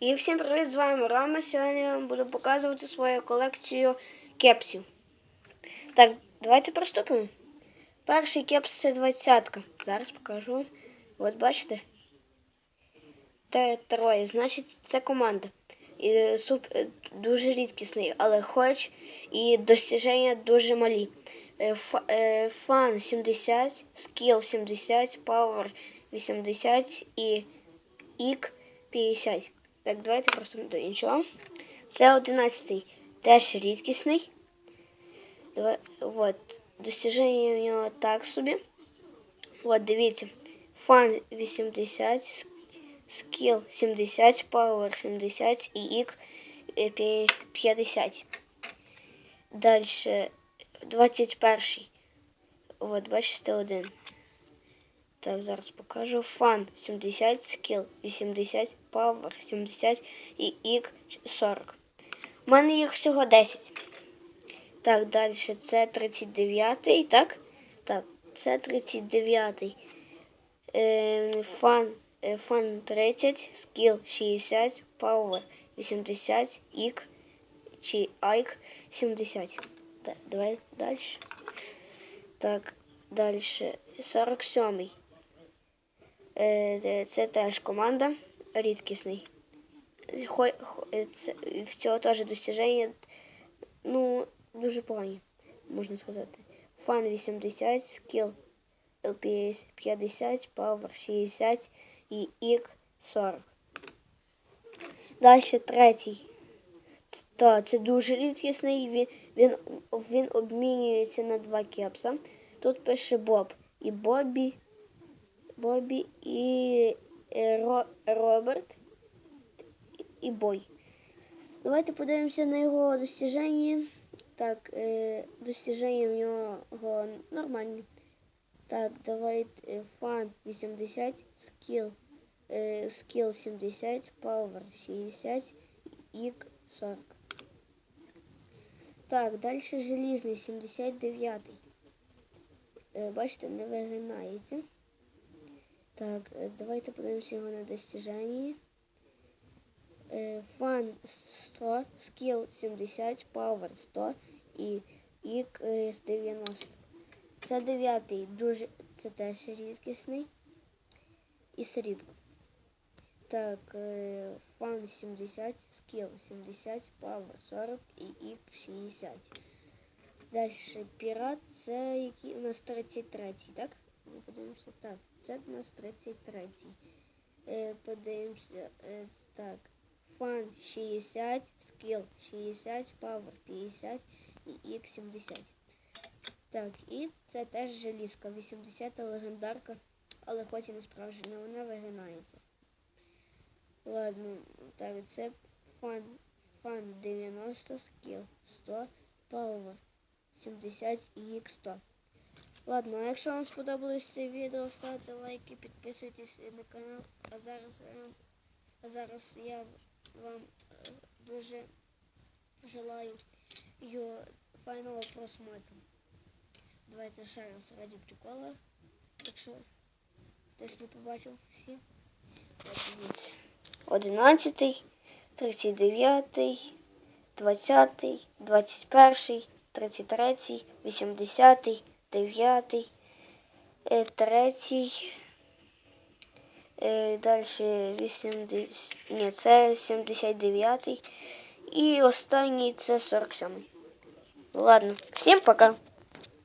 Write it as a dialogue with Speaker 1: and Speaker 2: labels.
Speaker 1: І всім привіт, з вами Рома. Сьогодні я вам буду показувати свою колекцію кепсів. Так, давайте приступимо. Перший кепс це двадцятка. Зараз покажу. От бачите? Те троє. Значить, це команда. І суп дуже рідкісний, але хоч і достіження дуже малі. Е, е, Фан 70, скіл 70, пауер 80 і ік 50. Так, давайте просто до іншого. Це 11 теж рідкісний. Давай, от, достіження в нього так собі. От, дивіться. Фан 80, скіл 70, пауер 70 і ік е, 50. Далі 21. От, бачите, один. Так, зараз покажу. Фан 70, скіл 80, павер 70 і ік 40. У мене їх всього 10. Так, далі це 39, так? Так, це 39. Е, фан, е, фан 30, скіл 60, павер 80, ік чи айк 70. Так, давай далі. Так, далі 47. Е, Це теж команда рідкісний. Е, в цього теж достіження, ну, дуже погані, можна сказати. Фан 80, скіл LPS 50, Power 60 і ік 40. Далі третій. Та, це дуже рідкісний, він, він, він обмінюється на два кепса. Тут пише Боб і Бобі, Бобі і е, Ро, Роберт і Бой. Давайте подивимося на його достіження. Так, е, достіження в нього нормальні. Так, давайте е, фан 80, скіл, скіл 70, пауер 60, ік 40. Так, далі желізний 79. Е, Бачите, не вигинається. Так, е, давайте подивимося його на достіження. Е, Фан 100, скіл 70, пауер 100 і ік е, з 90. Це дев'ятий, дуже, це теж рідкісний. І срібло. Так, е, фан 70, скіл 70, пауер 40 і ік 60. Далі пірат, це який у нас 33, так? Ми подивимося. Так, це у нас 33. Е, подивимося. Е, так. Фан 60, скіл 60, пауер 50 і ік 70. Так, і це теж желізка, 80 легендарка, але хоч і не справжня, вона вигинається. Ладно, так, це фан, фан 90, скіл 100, пауер 70 і ік 100. Ладно, а якщо вам сподобалось це відео, ставте лайки, підписуйтесь на канал. А зараз, е, а зараз я вам е, дуже желаю його файного просмотру. Давайте ще раз раді прикола. Якщо хтось не побачив всі. Ось дивіться. 11, 39, 20, 21, 33, 80, 9, е, 3, е, далі 80, ні, це 79 і останній це 47. Ладно, всім пока.